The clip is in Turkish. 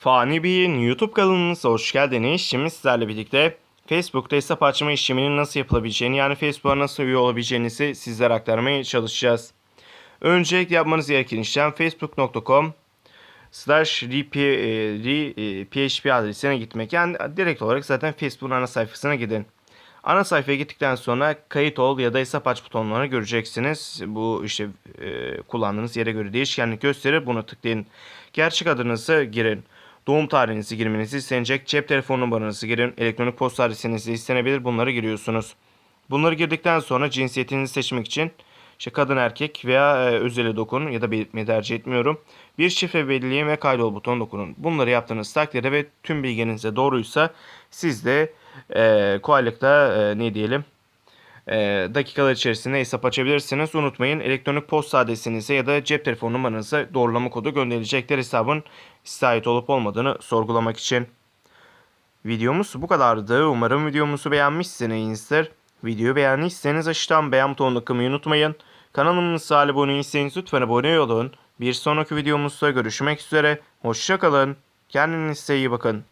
Fani Bey'in YouTube kanalınıza hoş geldiniz. Şimdi sizlerle birlikte Facebook'ta hesap açma işleminin nasıl yapılabileceğini yani Facebook'a nasıl üye olabileceğinizi sizlere aktarmaya çalışacağız. Öncelikle yapmanız gereken işlem facebook.com slash e, e, php adresine gitmek. Yani direkt olarak zaten Facebook'un ana sayfasına gidin. Ana sayfaya gittikten sonra kayıt ol ya da hesap aç butonlarını göreceksiniz. Bu işte e, kullandığınız yere göre değişkenlik gösterir. Buna tıklayın. Gerçek adınızı girin. Doğum tarihinizi girmenizi istenecek. Cep telefon numaranızı girin. Elektronik posta adresinizi istenebilir. Bunları giriyorsunuz. Bunları girdikten sonra cinsiyetinizi seçmek için işte kadın erkek veya e, özele dokunun ya da belirtmeyi tercih etmiyorum. Bir şifre belirleyin ve kaydol butonuna dokunun. Bunları yaptığınız takdirde ve tüm bilginize doğruysa siz de e, kolaylıkla e, ne diyelim e, dakikalar içerisinde hesap açabilirsiniz. Unutmayın elektronik posta adresinize ya da cep telefon numaranıza doğrulama kodu gönderilecekler hesabın size olup olmadığını sorgulamak için. Videomuz bu kadardı. Umarım videomuzu beğenmişsinizdir. Videoyu beğendiyseniz aşağıdan beğen butonuna tıklamayı unutmayın. Kanalımıza abone değilseniz lütfen abone olun. Bir sonraki videomuzda görüşmek üzere. Hoşçakalın. Kendinize iyi bakın.